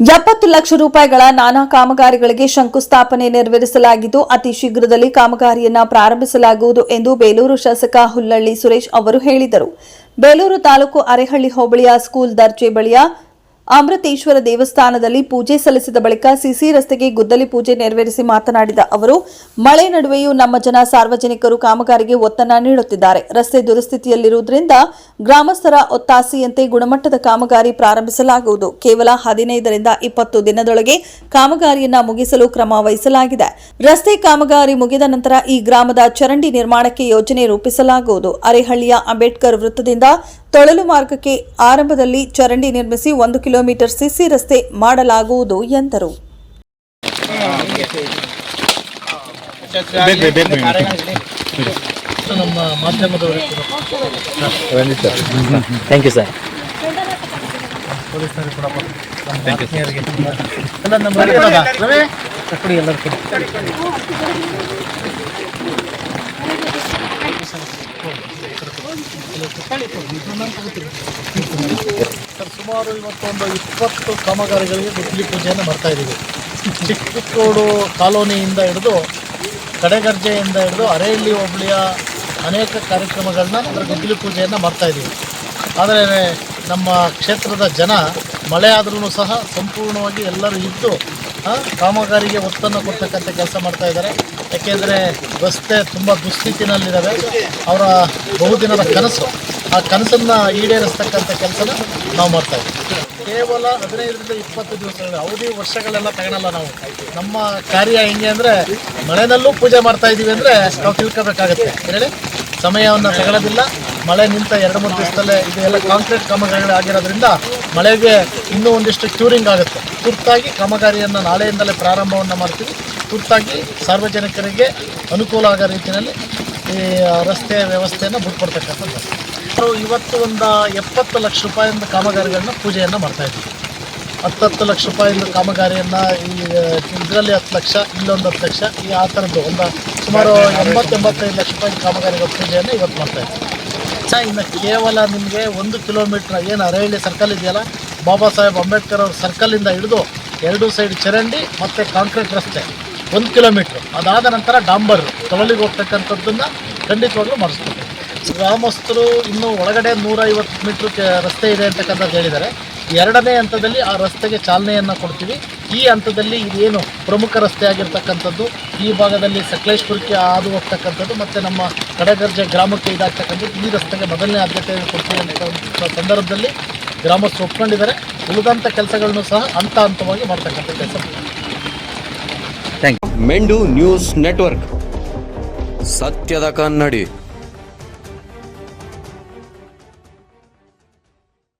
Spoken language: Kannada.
ಎಪ್ಪತ್ತು ಲಕ್ಷ ರೂಪಾಯಿಗಳ ನಾನಾ ಕಾಮಗಾರಿಗಳಿಗೆ ಶಂಕುಸ್ಥಾಪನೆ ನೆರವೇರಿಸಲಾಗಿದ್ದು, ಅತಿ ಶೀಘ್ರದಲ್ಲಿ ಕಾಮಗಾರಿಯನ್ನ ಪ್ರಾರಂಭಿಸಲಾಗುವುದು ಎಂದು ಬೇಲೂರು ಶಾಸಕ ಹುಲ್ಲಳ್ಳಿ ಸುರೇಶ್ ಅವರು ಹೇಳಿದರು. ಬೇಲೂರು ತಾಲೂಕು ಅರೆಹಳ್ಳಿ ಹೋಬಳಿಯ ಸ್ಕೂಲ್ ದರ್ಜೆ ಬಳಿಯ ಅಮೃತೇಶ್ವರ ದೇವಸ್ಥಾನದಲ್ಲಿ ಪೂಜೆ ಸಲ್ಲಿಸಿದ ಬಳಿಕ ಸಿಸಿ ರಸ್ತೆಗೆ ಗುದ್ದಲಿ ಪೂಜೆ ನೆರವೇರಿಸಿ ಮಾತನಾಡಿದ ಅವರು, ಮಳೆ ನಡುವೆಯೂ ನಮ್ಮ ಜನ ಸಾರ್ವಜನಿಕರು ಕಾಮಗಾರಿಗೆ ಒತ್ತನ್ನ ನೀಡುತ್ತಿದ್ದಾರೆ. ರಸ್ತೆ ದುರಸ್ಥಿತಿಯಲ್ಲಿರುವುದರಿಂದ ಗ್ರಾಮಸ್ಥರ ಒತ್ತಾಸೆಯಂತೆ ಗುಣಮಟ್ಟದ ಕಾಮಗಾರಿ ಪ್ರಾರಂಭಿಸಲಾಗುವುದು. ಕೇವಲ ಹದಿನೈದರಿಂದ ಇಪ್ಪತ್ತು ದಿನದೊಳಗೆ ಕಾಮಗಾರಿಯನ್ನ ಮುಗಿಸಲು ಕ್ರಮ ವಹಿಸಲಾಗಿದೆ. ರಸ್ತೆ ಕಾಮಗಾರಿ ಮುಗಿದ ನಂತರ ಈ ಗ್ರಾಮದ ಚರಂಡಿ ನಿರ್ಮಾಣಕ್ಕೆ ಯೋಜನೆ ರೂಪಿಸಲಾಗುವುದು. ಅರೆಹಳ್ಳಿಯ ಅಂಬೇಡ್ಕರ್ ವೃತ್ತದಿಂದ ತೊಳಲು ಮಾರ್ಗಕ್ಕೆ ಆರಂಭದಲ್ಲಿ ಚರಂಡಿ ನಿರ್ಮಿಸಿ ಒಂದು ಕಿಲೋಮೀಟರ್ ಸಿಸಿ ರಸ್ತೆ ಮಾಡಲಾಗುವುದು ಎಂದರು. ಸರ್, ಸುಮಾರು ಇವತ್ತೊಂದು ಇಪ್ಪತ್ತು ಕಾಮಗಾರಿಗಳಿಗೆ ಗುದ್ದಲಿ ಪೂಜೆಯನ್ನು ಮಾಡ್ತಾ ಇದ್ದೀವಿ. ಚಿಕ್ಕಕೋಡು ಕಾಲೋನಿಯಿಂದ ಹಿಡಿದು ಕಡೆಗರ್ಜೆಯಿಂದ ಹಿಡಿದು ಅರೆಹಳ್ಳಿ ಹೋಬಳಿಯ ಅನೇಕ ಕಾರ್ಯಕ್ರಮಗಳನ್ನ ಅದರ ಗುದ್ದಲಿ ಪೂಜೆಯನ್ನು ಮಾಡ್ತಾ ಇದ್ದೀವಿ. ಆದರೆ ನಮ್ಮ ಕ್ಷೇತ್ರದ ಜನ ಮಳೆ ಆದ್ರೂ ಸಹ ಸಂಪೂರ್ಣವಾಗಿ ಎಲ್ಲರೂ ಇದ್ದು ಕಾಮಗಾರಿಗೆ ಒತ್ತನ್ನು ಕೊಡ್ತಕ್ಕಂಥ ಕೆಲಸ ಮಾಡ್ತಾ ಇದ್ದಾರೆ. ಯಾಕೆಂದರೆ ರಸ್ತೆ ತುಂಬ ದುಸ್ಥಿತಿನಲ್ಲಿದ್ದಾವೆ. ಅವರ ಬಹುದಿನದ ಕನಸು, ಆ ಕನಸನ್ನು ಈಡೇರಿಸ್ತಕ್ಕಂಥ ಕೆಲಸನ ನಾವು ಮಾಡ್ತಾ ಇದ್ದೀವಿ. ಕೇವಲ ಹದಿನೈದರಿಂದ ಇಪ್ಪತ್ತು ದಿವಸಗಳ ಅವಧಿ ವರ್ಷಗಳೆಲ್ಲ ತಗೊಳಲ್ಲ ನಾವು. ನಮ್ಮ ಕಾರ್ಯ ಹೆಂಗೆ ಅಂದರೆ, ಮಳೆನಲ್ಲೂ ಪೂಜೆ ಮಾಡ್ತಾ ಇದ್ದೀವಿ ಅಂದರೆ ನಾವು ತಿಳ್ಕೊಬೇಕಾಗತ್ತೆ. ಹೇಳಿ? ಸಮಯವನ್ನು ತಗೊಳ್ಳೋದಿಲ್ಲ ಮಳೆ ನಿಂತ ಎರಡು ಮೂರು ದಿವಸದಲ್ಲೇ ಇದೆಲ್ಲ ಕಾಂಕ್ರೀಟ್ ಕಾಮಗಾರಿಗಳು ಆಗಿರೋದ್ರಿಂದ ಮಳೆಗೆ ಇನ್ನೂ ಒಂದಿಷ್ಟು ಕ್ಯೂರಿಂಗ್ ಆಗುತ್ತೆ. ತುರ್ತಾಗಿ ಕಾಮಗಾರಿಯನ್ನು ನಾಳೆಯಿಂದಲೇ ಪ್ರಾರಂಭವನ್ನು ಮಾಡ್ತೀವಿ. ತುರ್ತಾಗಿ ಸಾರ್ವಜನಿಕರಿಗೆ ಅನುಕೂಲ ಆಗೋ ರೀತಿಯಲ್ಲಿ ಈ ರಸ್ತೆ ವ್ಯವಸ್ಥೆಯನ್ನು ಬಿಟ್ಕೊಡ್ತಕ್ಕಂಥದ್ದು. ನಾವು ಇವತ್ತು ಒಂದು ಎಪ್ಪತ್ತು ಲಕ್ಷ ರೂಪಾಯಿಂದ ಕಾಮಗಾರಿಗಳನ್ನ ಪೂಜೆಯನ್ನು ಮಾಡ್ತಾ ಇದ್ದೀವಿ. ಹತ್ತತ್ತು ಲಕ್ಷ ರೂಪಾಯಿಂದ ಕಾಮಗಾರಿಯನ್ನು ಈ ಇದರಲ್ಲಿ ಹತ್ತು ಲಕ್ಷ, ಇಲ್ಲೊಂದು ಹತ್ತು ಲಕ್ಷ, ಈ ಆ ಥರದ್ದು ಒಂದು ಸುಮಾರು ಎಂಬತ್ತು ಎಂಬತ್ತೈದು ಲಕ್ಷ ರೂಪಾಯಿ ಕಾಮಗಾರಿಗಳ ಪೂಜೆಯನ್ನು ಇವತ್ತು ಮಾಡ್ತಾ ಸರ್, ಇನ್ನು ಕೇವಲ ನಿಮಗೆ ಒಂದು ಕಿಲೋಮೀಟ್ರ್ ಏನು ಅರಹಳ್ಳಿ ಸರ್ಕಲ್ ಇದೆಯಲ್ಲ ಬಾಬಾ ಸಾಹೇಬ್ ಅಂಬೇಡ್ಕರ್ ಅವ್ರ ಸರ್ಕಲಿಂದ ಹಿಡಿದು ಎರಡು ಸೈಡ್ ಚರಂಡಿ ಮತ್ತು ಕಾಂಕ್ರೀಟ್ ರಸ್ತೆ ಒಂದು ಕಿಲೋಮೀಟ್ರ್. ಅದಾದ ನಂತರ ಡಾಂಬರ್ ತೊಳಲಿಗೆ ಹೋಗ್ತಕ್ಕಂಥದ್ದನ್ನು ಖಂಡಿತವಾಗ್ಲೂ ಮಾಡಿಸ್ಕೊಡ್ತೀವಿ ಗ್ರಾಮಸ್ಥರು ಇನ್ನೂ ಒಳಗಡೆ ನೂರೈವತ್ತು ಮೀಟ್ರ್ ರಸ್ತೆ ಇದೆ ಅಂತಕ್ಕಂಥದ್ದು ಹೇಳಿದ್ದಾರೆ. ಎರಡನೇ ಹಂತದಲ್ಲಿ ಆ ರಸ್ತೆಗೆ ಚಾಲನೆಯನ್ನು ಕೊಡ್ತೀವಿ. ಈ ಹಂತದಲ್ಲಿ ಇದೇನು ಪ್ರಮುಖ ರಸ್ತೆ ಆಗಿರ್ತಕ್ಕಂಥದ್ದು ಈ ಭಾಗದಲ್ಲಿ ಸಕಲೇಶ್ಪುರಕ್ಕೆ ಹಾದು ಹೋಗ್ತಕ್ಕಂಥದ್ದು ಮತ್ತು ನಮ್ಮ ಕಡಗರ್ಜೆ ಗ್ರಾಮಕ್ಕೆ ಇದಾಗ್ತಕ್ಕಂಥದ್ದು ಈ ರಸ್ತೆಗೆ ಮೊದಲನೇ ಆದ್ಯತೆಯನ್ನು ಕೊಡ್ತೀವಿ ಅಂತ ಸಂದರ್ಭದಲ್ಲಿ ಗ್ರಾಮಸ್ಥರು ಒಪ್ಕೊಂಡಿದ್ದಾರೆ. ಉಳಿದಂಥ ಕೆಲಸಗಳನ್ನು ಸಹ ಹಂತ ಹಂತವಾಗಿ ಮಾಡ್ತಕ್ಕಂಥ ಕೆಲಸ. ಥ್ಯಾಂಕ್ ಯು ಮೆಂಡು ನ್ಯೂಸ್ ನೆಟ್ವರ್ಕ್ ಸತ್ಯದ ಕನ್ನಡಿ.